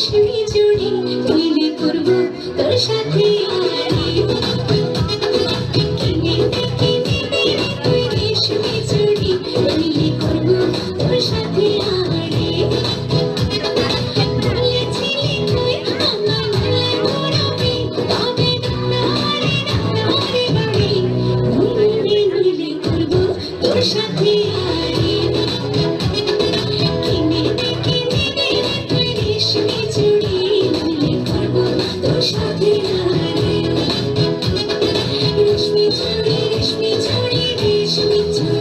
পৃথিবী জুড়ে মিলে করব তোর সাথে সাথে Thank you.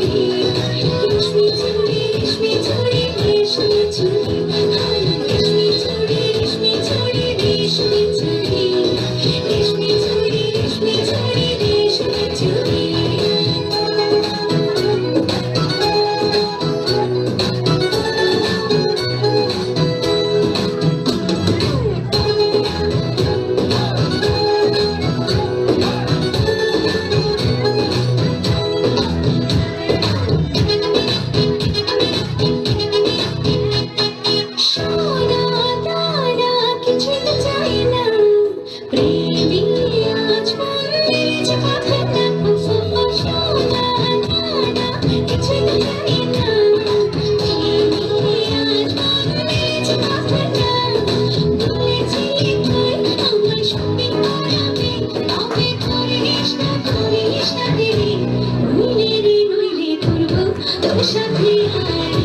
神奇爱。